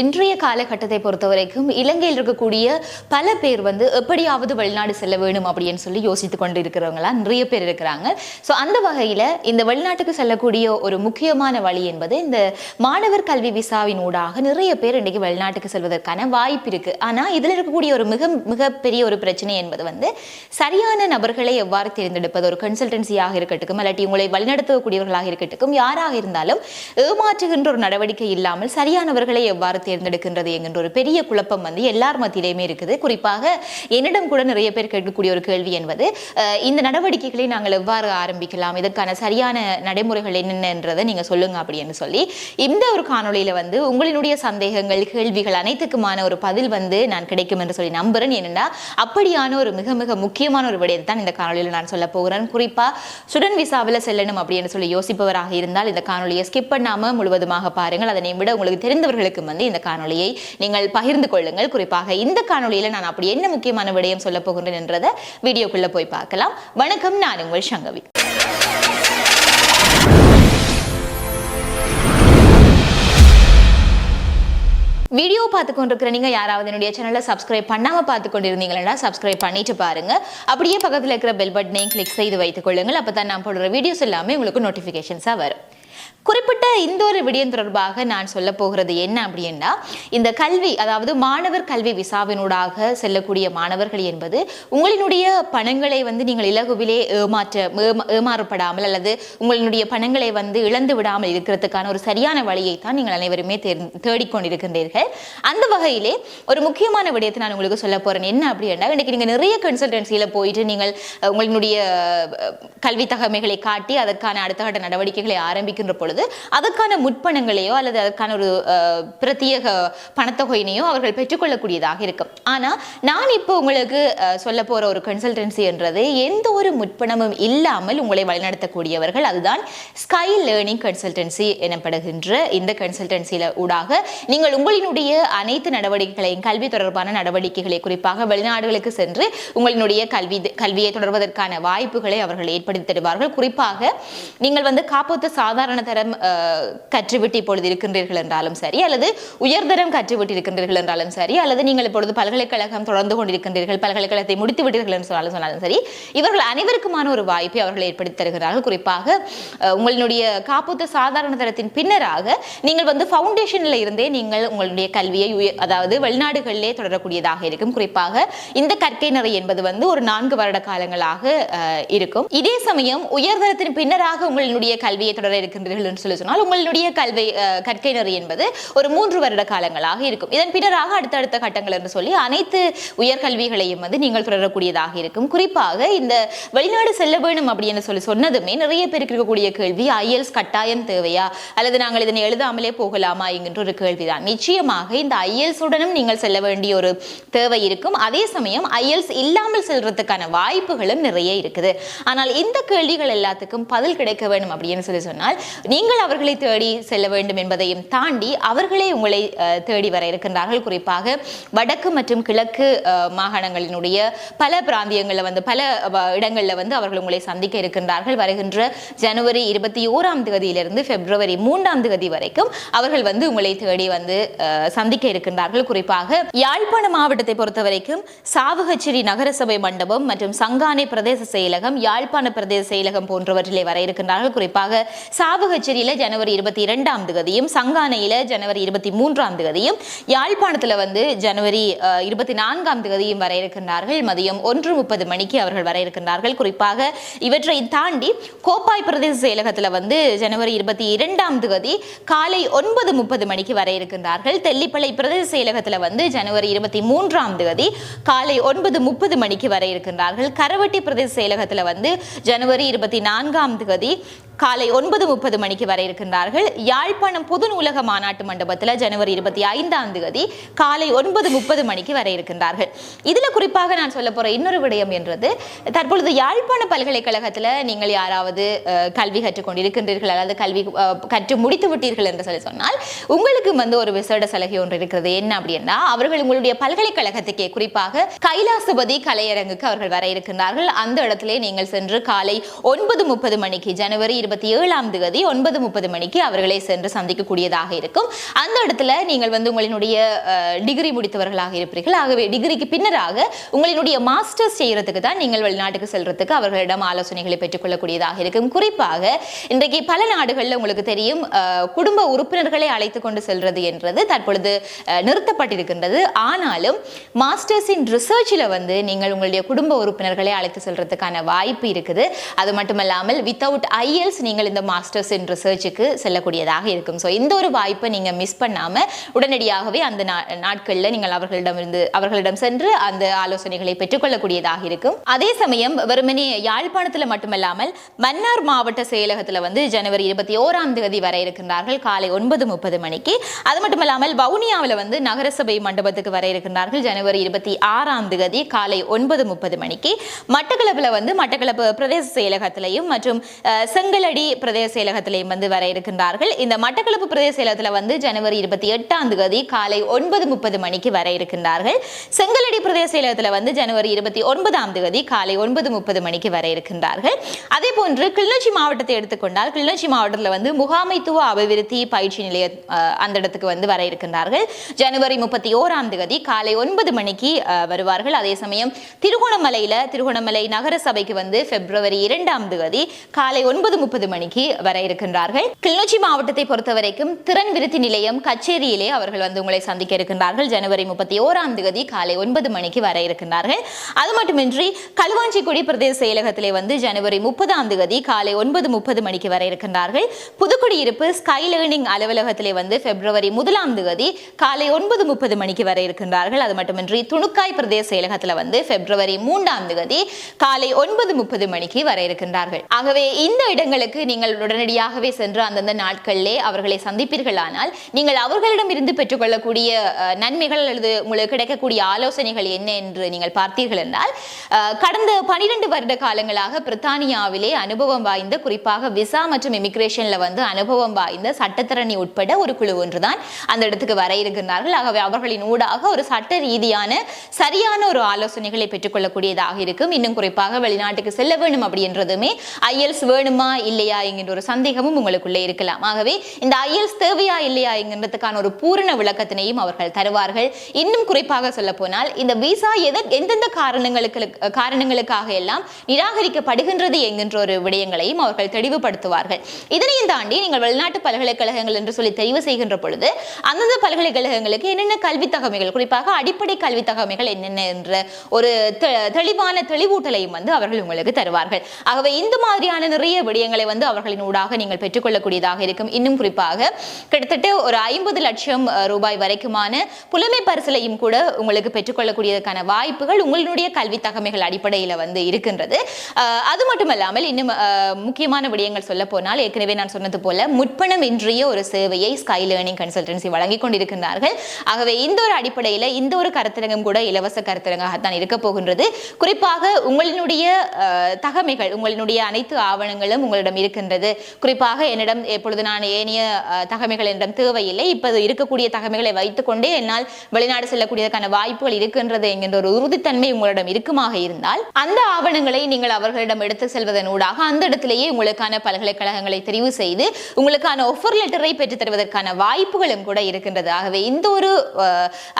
இன்றைய காலகட்டத்தை பொறுத்த வரைக்கும் இலங்கையில் இருக்கக்கூடிய பல பேர் வந்து எப்படியாவது வெளிநாடு செல்ல வேணும் அப்படின்னு சொல்லி யோசித்து கொண்டு இருக்கிறவங்களா நிறைய பேர் இருக்கிறாங்க. ஸோ அந்த வகையில் இந்த வெளிநாட்டுக்கு செல்லக்கூடிய ஒரு முக்கியமான வழி என்பது இந்த மாணவர் கல்வி விசாவின் ஊடாக நிறைய பேர் இன்றைக்கு வெளிநாட்டுக்கு செல்வதற்கான வாய்ப்பு இருக்கு. ஆனால் இதில் இருக்கக்கூடிய ஒரு மிக மிகப்பெரிய ஒரு பிரச்சனை என்பது வந்து சரியான நபர்களை எவ்வாறு தேர்ந்தெடுப்பது? ஒரு கன்சல்டன்சியாக இருக்கட்டும் இல்லாட்டி உங்களை வழிநடத்தக்கூடியவர்களாக இருக்கட்டும் யாராக இருந்தாலும் ஏமாற்றுகின்ற ஒரு நடவடிக்கை இல்லாமல் சரியானவர்களை எவ்வாறு தேர்ந்தெடுக்கின்றது என்கின்ற ஒரு பெரிய குழப்பம் வந்து எல்லார் மத்தியிலையுமே இருக்குது. குறிப்பாக என்னிடம் கூட நிறைய பேர் கேட்கக்கூடிய ஒரு கேள்வி என்பது இந்த நடவடிக்கைகளை நாங்கள் எவ்வாறு ஆரம்பிக்கலாம்? இதற்கான சரியான நடைமுறைகள் என்னென்னன்றதை நீங்க சொல்லுங்க அப்படின்னு சொல்லி இந்த ஒரு காணொளியில வந்து உங்களினுடைய சந்தேகங்கள் கேள்விகள் அனைத்துக்குமான ஒரு பதில் வந்து நான் கிடைக்கும் என்று சொல்லி நம்புறேன். என்னென்னா அப்படியான ஒரு மிக மிக முக்கியமான ஒரு விடயத்தை தான் இந்த காணொலியில் நான் சொல்ல போகிறேன். குறிப்பாக சுடன் விசாவில் செல்லணும் அப்படின்னு சொல்லி யோசிப்பவராக இருந்தால் இந்த காணொலியை ஸ்கிப் பண்ணாமல் முழுவதுமாக பாருங்கள். அதனை விட உங்களுக்கு தெரிந்தவர்களுக்கு வந்து இந்த காணொளியை நீங்கள் பகிர்ந்து கொள்ளுங்கள். குறிப்பாக இந்த காணொளியில நான் அப்படி என்ன முக்கியமான விடயம் சொல்ல போகின்றேன் என்றதை வீடியோக்குள்ள போய் பார்க்கலாம். வணக்கம் நான் உங்கள் சங்கவி. வீடியோ பார்த்து கொண்டிருக்கிற நீங்க யாராவது என்னுடைய சேனலை சப்ஸ்கிரைப் பண்ணாம பார்த்து கொண்டிருந்தீங்கன்னா சப்ஸ்கிரைப் பண்ணிட்டு பாருங்க. அப்படியே பக்கத்துல இருக்கிற பெல் பட்டனையும் கிளிக் செய்து வைத்துக் கொள்ளுங்கள். அப்பதான் நான் போடுற வீடியோஸ் எல்லாமே உங்களுக்கு நோட்டிபிகேஷன்ஸா வரும். குறிப்பிட்ட இந்த ஒரு விடயம் தொடர்பாக நான் சொல்ல போகிறது என்ன அப்படின்னா இந்த கல்வி அதாவது மாணவர் கல்வி விசாவினூடாக செல்லக்கூடிய மாணவர்கள் என்பது உங்களினுடைய பணங்களை வந்து நீங்கள் இலகுவிலே ஏமாற்ற ஏமா- ஏமாறப்படாமல் அல்லது உங்களினுடைய பணங்களை வந்து இழந்து விடாமல் இருக்கிறதுக்கான ஒரு சரியான வழியை தான் நீங்கள் அனைவருமே தேர் தேடிக்கொண்டிருக்கின்றீர்கள். அந்த வகையிலே ஒரு முக்கியமான விடயத்தை நான் உங்களுக்கு சொல்ல போறேன். என்ன அப்படின்னா இன்னைக்கு நீங்க நிறைய கன்சல்டன்சியில் போயிட்டு நீங்கள் உங்களினுடைய கல்வி தகமைகளை காட்டி அதற்கான அடுத்த கட்ட நடவடிக்கைகளை ஆரம்பிக்கின்ற பொழுது அதற்கான முற்பணங்களையோ அல்லது அதற்கான ஒரு பிரத்யேக பணத்தொகையினையோ அவர்கள் பெற்றுக்கொள்ளக்கூடியதாக இருக்கும். ஆனால் நான் இப்போ உங்களுக்கு சொல்ல போற ஒரு கன்சல்டன்சி என்றது எந்த ஒரு முற்பணமும் இல்லாமல் உங்களை வழிநடத்தக்கூடியவர்கள் அதுதான் ஸ்கை லேர்னிங் கன்சல்டன்சி எனப்படுகின்ற இந்த கன்சல்டன்சியில் ஊடாக நீங்கள் உங்களினுடைய அனைத்து நடவடிக்கைகளையும் கல்வி தொடர்பான நடவடிக்கைகளை குறிப்பாக வெளிநாடுகளுக்கு சென்று உங்களினுடைய கல்வி கல்வியை தொடர்வதற்கான வாய்ப்புகளை அவர்கள் ஏற்படுத்தி தருவார்கள். குறிப்பாக நீங்கள் வந்து காப்போத்த சாதாரண தரம் கற்றுவிட்டு இப்பொழுது இருக்கின்றீர்கள் என்றாலும் சரி அல்லது உயர்தரம் கற்றுவிட்டு இருக்கின்றீர்கள் என்றாலும் சரி அல்லது நீங்கள் இப்பொழுது பல்கலைக்கழகம் தொடர்ந்து கொண்டிருக்கின்றீர்கள் பல்கலைக்கழகத்தை முடித்து விட்டீர்கள் என்று சொன்னாலும் சொன்னாலும் சரி இவர்கள் அனைவருக்குமான ஒரு வாய்ப்பை அவர்கள் ஏற்படுத்தி தருகிறார்கள். குறிப்பாக உங்களுடைய உங்களினுடைய சாதாரண தரத்தின் பின்னராக நீங்கள் வந்து ஃபவுண்டேஷனில் இருந்தே நீங்கள் உங்களுடைய கல்வியை அதாவது வெளிநாடுகளிலே தொடரக்கூடியதாக இருக்கும். குறிப்பாக இந்த கற்கை நிறை என்பது வந்து ஒரு நான்கு வருட காலங்களாக இருக்கும். இதே சமயம் உயர்தரத்தின் பின்னராக உங்களுடைய கல்வியை தொடர இருக்கின்றீர்கள் என்று சொல்லி சொன்னால் உங்களுடைய கல்வி கற்கை நெறி என்பது ஒரு மூன்று வருட காலங்களாக இருக்கும். இதன் பின்னராக அடுத்தடுத்த கட்டங்கள் என்று சொல்லி அனைத்து உயர்கல்விகளையும் வந்து நீங்கள் தொடரக்கூடியதாக இருக்கும். குறிப்பாக இந்த வெளிநாடு செல்ல வேணும் அப்படின்னு சொல்லி சொன்னதுமே நிறைய பேருக்கு இருக்கக்கூடிய கேள்வி ஐஎல்ஸ் கட்டாயம் தேவையா? அல்லது நாங்கள் இதனை எழுதாமலே போகலாமா? என்கின்ற ஒரு கேள்விதான். நிச்சயமாக இந்த ஐஎல்ஸ் உடனும் நீங்கள் செல்ல வேண்டிய ஒரு தேவை இருக்கும். அதே சமயம் ஐஎல்ஸ் இல்லாமல் செல்றதுக்கான வாய்ப்புகளும் நிறைய இருக்குது. ஆனால் இந்த கேள்விகள் எல்லாத்துக்கும் பதில் கிடைக்க வேண்டும் அப்படின்னு சொல்லி சொன்னால் நீங்கள் அவர்களை தேடி செல்ல வேண்டும் என்பதையும் தாண்டி அவர்களே உங்களை தேடி வர இருக்கின்றார்கள். குறிப்பாக வடக்கு மற்றும் கிழக்கு மாகாணங்களினுடைய பல பிராந்தியங்களில் வந்து பல இடங்களில் வந்து அவர்கள் உங்களை சந்திக்க இருக்கின்றார்கள். வருகின்ற ஜனவரி இருபத்தி ஓராம் தேதியிலிருந்து பிப்ரவரி மூன்றாம் தேதி வரைக்கும் அவர்கள் வந்து உங்களை தேடி வந்து அஹ், சந்திக்க இருக்கின்றார்கள். குறிப்பாக யாழ்ப்பாண மாவட்டத்தை பொறுத்த வரைக்கும் சாவகச்சேரி நகரசபை மண்டபம் மற்றும் சங்கானை பிரதேச செயலகம் யாழ்ப்பாண பிரதேச செயலகம் போன்றவற்றிலே வர இருக்கின்றார்கள். குறிப்பாக சாவகச்சேரியில ஜனவரி இருபத்தி இரண்டாம் தேதியும் சங்கானையில் ஜனவரி இருபத்தி மூன்றாம் தேதியும் யாழ்ப்பாணத்துல வந்து ஜனவரி இருபத்தி நான்காம் தேதியும் வர இருக்கின்றார்கள். மதியம் ஒன்று முப்பது மணிக்கு அவர்கள் வர இருக்கின்றார்கள். குறிப்பாக இவற்றை தாண்டி கோப்பாய் பிரதேச செயலகத்துல வந்து ஜனவரி இருபத்தி இரண்டாம் தேதி காலை ஒன்பது முப்பது மணிக்கு வர இருக்கின்றார்கள். தெல்லிப்பளை பிரதேச செயலகத்துல வந்து ஜனவரி இருபத்தி மூன்றாம் தேதி காலை ஒன்பது முப்பது மணிக்கு வர இருக்கின்றார்கள். கரவட்டி பிரதேச செயலகத்துல வந்து ஜனவரி இருபத்தி நான்காம் தேதி காலை ஒன்பது முப்பது மணிக்கு வர இருக்கின்றார்கள். யாழ்ப்பாணம் பொது நூலக மாநாட்டு மண்டபத்தில் ஜனவரி இருபத்தி ஐந்தாம் தேதி காலை ஒன்பது முப்பது மணிக்கு வர இருக்கின்றார்கள். இதில் குறிப்பாக நான் சொல்ல போகிற இன்னொரு விடயம் என்றது தற்பொழுது யாழ்ப்பாண பல்கலைக்கழகத்தில் நீங்கள் யாராவது கல்வி கற்றுக்கொண்டிருக்கின்றீர்கள் அல்லது கல்வி கற்று முடித்து விட்டீர்கள் என்று சொல்லி சொன்னால் உங்களுக்கு வந்து ஒரு விசேட சலுகை ஒன்று இருக்கிறது. என்ன அப்படின்னா அவர்கள் உங்களுடைய பல்கலைக்கழகத்துக்கே குறிப்பாக கைலாசபதி கலையரங்குக்கு அவர்கள் வர இருக்கின்றார்கள். அந்த இடத்திலே நீங்கள் சென்று காலை ஒன்பது முப்பது மணிக்கு ஜனவரி இருபத்தி ஏழாம் தேதி ஒன்பது ஒன்பது முப்பது மணிக்கு அவர்களை சென்று சந்திக்கக்கூடியதாக இருக்கும். அந்த இடத்துல நீங்கள் வந்து உங்களினுடைய டிகிரி முடித்தவர்களாக இருப்பீர்கள். ஆகவே டிகிரிக்கு பின்னராக உங்களினுடைய மாஸ்டர்ஸ் செய்யறதுக்கு தான் நீங்கள் வெளிநாட்டுக்கு செல்றதுக்கு அவர்களிடம் ஆலோசனைகளை பெற்றுக்கொள்ளக்கூடியதாக இருக்கும். குறிப்பாக இன்றைக்கு பல நாடுகளில் உங்களுக்கு தெரியும் குடும்ப உறுப்பினர்களை அழைத்து கொண்டு செல்றது என்றது தற்பொழுது நிறுத்தப்பட்டிருக்கின்றது. ஆனாலும் மாஸ்டர்ஸ் ரிசர்ச்சில் வந்து நீங்கள் உங்களுடைய குடும்ப உறுப்பினர்களை அழைத்து செல்றதுக்கான வாய்ப்பு இருக்குது. அது மட்டுமல்லாமல் வித்தவுட் ஐஎல்ஸ் நீங்கள் இந்த மாஸ்டர்ஸ் என்று ரிசர்ச்சுக்கு செல்லக்கூடியதாக இருக்கும். ஸோ இந்த ஒரு வாய்ப்பை நீங்க மிஸ் பண்ணாம உடனடியாகவே அந்த நா- நாட்கள்ல நீங்கள் அவர்களிடமிருந்து அவர்களிடம் சென்று அந்த ஆலோசனைகளை பெற்றுக்கொள்ளக்கூடியதாக இருக்கும். அதே சமயம் வெறுமனே யாழ்ப்பாணத்தில் மட்டுமல்லாமல் மன்னார் மாவட்ட செயலகத்தில் வந்து ஜனவரி இருபத்தி ஓராம் தேதி வர இருக்கின்றார்கள் காலை ஒன்பது முப்பது மணிக்கு. அது மட்டுமல்லாமல் வவுனியாவில் வந்து நகரசபை மண்டபத்துக்கு வர இருக்கின்றார்கள் ஜனவரி இருபத்தி ஆறாம் தேதி காலை ஒன்பது முப்பது மணிக்கு. மட்டக்களப்பில் வந்து மட்டக்களப்பு பிரதேச செயலகத்திலையும் மற்றும் செங்கலடி பிரதேச செயலகத்திலையும் வந்து வர இருக்கின்றார்கள். இந்த மட்டக்களப்பு பிரதேச செயலகத்தில் வந்து ஜனவரி இருபத்தி எட்டாம் தேதி காலை ஒன்பது முப்பது மணிக்கு வர இருக்கின்றார்கள். செங்கலடி பிரதேச செயலகத்தில் வந்து ஜனவரி இருபத்தி ஒன்பதாம் தேதி காலை ஒன்பது முப்பது மணிக்கு வர இருக்கின்றார்கள். அதே போன்று கிளிநொச்சி மாவட்டத்தை எடுத்துக்கொண்டால் கிளிநொச்சி மாவட்டத்தில் வந்து முகாமைத்துவ அபிவிருத்தி பயிற்சி நிலைய அஹ், அந்த இடத்துக்கு வந்து வர இருக்கின்றார்கள். ஜனவரி முப்பத்தி ஓராம் தேதி காலை ஒன்பது மணிக்கு வருவார்கள். அதே சமயம் திருகோணமலையில திருகோணமலை நகர சபைக்கு வந்து பிப்ரவரி இரண்டாம் தேதி காலை ஒன்பது முப்பது மணிக்கு வர இருக்கின்றார்கள் கிளிநொச்சி மாவட்டத்தை பொறுத்தவரைக்கும் திறன் விருத்தி நிலையம் கச்சேரியிலே அவர்கள் வந்து உங்களை சந்திக்க இருக்கின்றார்கள். ஜனவரி முப்பத்தி ஓராம் தேதி காலை ஒன்பது மணிக்கு வர இருக்கின்றார்கள். அது மட்டுமின்றி களுவாஞ்சிக்குடி பிரதேச செயலகத்திலே வந்து ஜனவரி முப்பதாம் தேதி காலை ஒன்பது முப்பது மணிக்கு வர இருக்கின்றார்கள். புதுக்குடியிருப்பு ஸ்கை லேர்னிங் அலுவலகத்திலே வந்து பிப்ரவரி முதலாம் தேதி காலை ஒன்பது முப்பது மணிக்கு வர இருக்கின்றார்கள். அது மட்டுமின்றி துணுக்காய் பிரதேச செயலகத்தில் வந்து பிப்ரவரி மூன்றாம் தேதி காலை ஒன்பது முப்பது மணிக்கு வர இருக்கின்றார்கள். ஆகவே இந்த இடங்களுக்கு நீங்கள் உடனடியாகவே சென்று அந்தந்த நாட்களிலே அவர்களை சந்திப்பீர்களானால் நீங்கள் அவர்களிடம் இருந்து பெற்றுக்கொள்ளக்கூடிய நன்மைகள் அல்லது உங்களுக்கு கிடைக்கக்கூடிய ஆலோசனைகள் என்ன என்று நீங்கள் பார்த்தீர்கள் என்றால் கடந்த பனிரெண்டு வருட காலங்களாக பிரித்தானியாவிலே அனுபவம் வாய்ந்த குறிப்பாக விசா மற்றும் இமிகிரேஷன்ல வந்து அனுபவம் வாய்ந்த சட்டத்தரணி உட்பட ஒரு குழு ஒன்றுதான் அந்த இடத்துக்கு வர இருக்கின்றார்கள். ஆகவே அவர்களின் ஊடாக ஒரு சட்ட ரீதியான சரியான ஒரு ஆலோசனைகளை பெற்றுக்கொள்ளக்கூடியதாக இருக்கும். இன்னும் குறிப்பாக வெளிநாட்டுக்கு செல்ல வேண்டும் அப்படின்றதுமே ஐஎல்ஸ் வேணுமா? இல்லையா? என்கின்ற ஒரு சந்தேகம் சந்தேகமும் உங்களுக்குள்ளே இருக்கலாம். ஆகவே இந்த ஐஎல்ஸ் தேவையா இல்லையா என்கிறதுக்கான ஒரு பூரண விளக்கத்தினையும் அவர்கள் தருவார்கள். இன்னும் குறிப்பாக சொல்ல போனால் இந்த விசா எத எந்தெந்த காரணங்களுக்கு காரணங்களுக்காக எல்லாம் நிராகரிக்கப்படுகின்றது என்கின்ற ஒரு விடயங்களையும் அவர்கள் தெளிவுபடுத்துவார்கள். இதனையும் தாண்டி நீங்கள் வெளிநாட்டு பல்கலைக்கழகங்கள் என்று சொல்லி தெரிவு செய்கின்ற பொழுது அந்தந்த பல்கலைக்கழகங்களுக்கு என்னென்ன கல்வி தகமைகள் குறிப்பாக அடிப்படை கல்வி தகமைகள் என்னென்ன என்ற ஒரு தெளிவான தெளிவூட்டலையும் வந்து அவர்கள் உங்களுக்கு தருவார்கள். ஆகவே இந்த மாதிரியான நிறைய விடயங்களை வந்து அவர்களின் ஊடாக நீங்கள் நீங்கள் பெற்றுக்கொள்ளக்கூடியதாக இருக்கும். இன்னும் குறிப்பாக கிட்டத்தட்ட ஒரு ஐம்பது லட்சம் ரூபாய் வரைக்குமான புலமை பரிசலையும் கூட உங்களுக்கு பெற்றுக்கொள்ளக்கூடியதற்கான வாய்ப்புகள் உங்களுடைய கல்வி தகமைகள் அடிப்படையில் வந்து இருக்கின்றது. அது மட்டுமல்லாமல் இன்னும் முக்கியமான விடயங்கள் சொல்ல போனால் ஏற்கனவே நான் சொன்னது போல முற்பணம் இன்றிய ஒரு சேவையை ஸ்கை லேர்னிங் கன்சல்டன்சி வழங்கிக் கொண்டிருக்கின்றார்கள். ஆகவே இந்த ஒரு அடிப்படையில் இந்த ஒரு கருத்தரங்கம் கூட இலவச கருத்தரங்காகத்தான் இருக்க போகின்றது. குறிப்பாக உங்களினுடைய தகமைகள் உங்களுடைய அனைத்து ஆவணங்களும் உங்களிடம் இருக்கின்றது. குறிப்பாக என்னிடம் எப்பொழுது நான் ஏனைய தகமைகள் என்னிடம் தேவையில்லை. இப்போது இருக்கக்கூடிய தகமைகளை வைத்துக்கொண்டே என்னால் வெளிநாடு செல்லக்கூடியதற்கான வாய்ப்புகள் இருக்கின்றது என்கின்ற ஒரு உறுதித்தன்மை உங்களிடம் இருக்குமாக இருந்தால் அந்த ஆவணங்களை நீங்கள் அவர்களிடம் எடுத்து செல்வதன் ஊடாக அந்த இடத்திலேயே உங்களுக்கான பல்கலைக்கழகங்களை தெரிவு செய்து உங்களுக்கான ஒஃபர் லெட்டரை பெற்றுத்தருவதற்கான வாய்ப்புகளும் கூட இருக்கின்றது. ஆகவே இந்த ஒரு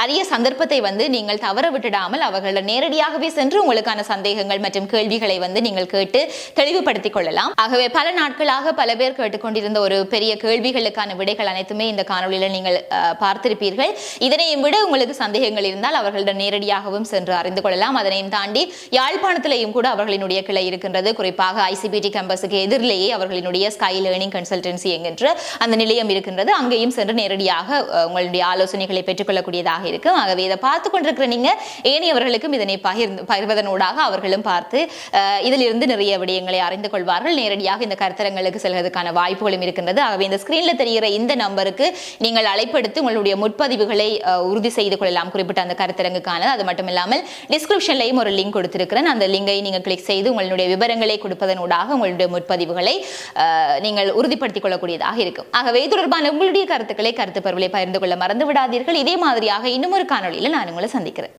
அரிய சந்தர்ப்பத்தை வந்து நீங்கள் தவற விட்டுடாமல் அவர்களிடம் நேரடியாகவே சென்று உங்களுக்கான சந்தேகங்கள் மற்றும் கேள்விகளை வந்து நீங்கள் கேட்டு தெளிவுபடுத்திக் கொள்ளலாம். ஆகவே பல நாட்களாக பல பேர் கேட்டுக்கொண்டிருந்த ஒரு பெரிய கேள்விகளுக்கான விடைகள் அனைத்துமே இந்த காணொலியில் நீங்கள் பார்த்திருப்பீர்கள். இதனையும் விட உங்களுக்கு சந்தேகங்கள் இருந்தால் அவர்களிடம் நேரடியாகவும் சென்று அறிந்து கொள்ளலாம். அதனையும் தாண்டி யாழ்ப்பாணத்திலேயும் கூட அவர்களினுடைய கிளை இருக்கின்றது. குறிப்பாக ஐசிபிடி கேம்பஸுக்கு எதிரிலேயே அவர்களினுடைய ஸ்கை லேர்னிங் கன்சல்டன்சி என்கின்ற அந்த நிலையம் இருக்கின்றது. அங்கேயும் சென்று நேரடியாக உங்களுடைய ஆலோசனைகளை பெற்றுக்கொள்ளக்கூடியதாக இருக்கும். ஆகவே இதை பார்த்து கொண்டிருக்கிற நீங்க ஏனையவர்களுக்கும் இதனை பகிர்ந்து பகிர்வதனூடாக அவர்களும் பார்த்து இதிலிருந்து நிறைய விடயங்களை அறிந்து கொள்வார்கள். நேரடியாக இந்த கருத்தரங்களுக்கு செல்வதற்கான வாய்ப்புகளும் இருக்கின்றது. ஆகவே இந்த ஸ்கிரீன்ல தெரிகிற இந்த நம்பருக்கு நீங்கள் அழைப்படுத்தி உங்களுடைய முற்பதிவுகளை உறுதி செய்து கொள்ளலாம் குறிப்பிட்ட அந்த கருத்தரங்குக்கான அது மட்டும் இல்லாமல் டிஸ்கிரிப்ஷன்லையும் ஒரு லிங்க் கொடுத்திருக்கிறேன். அந்த லிங்கை நீங்கள் கிளிக் செய்து உங்களுடைய விவரங்களை கொடுப்பதனூடாக உங்களுடைய முற்பதிவுகளை நீங்கள் உறுதிப்படுத்திக் கொள்ளக்கூடியதாக இருக்கும். ஆகவே இது தொடர்பான உங்களுடைய கருத்துக்களை கருத்து பருவலை பகிர்ந்து கொள்ள மறந்து விடாதீர்கள் இதே மாதிரியாக இன்னும் ஒரு காணொலியில் நான் உங்களை சந்திக்கிறேன்.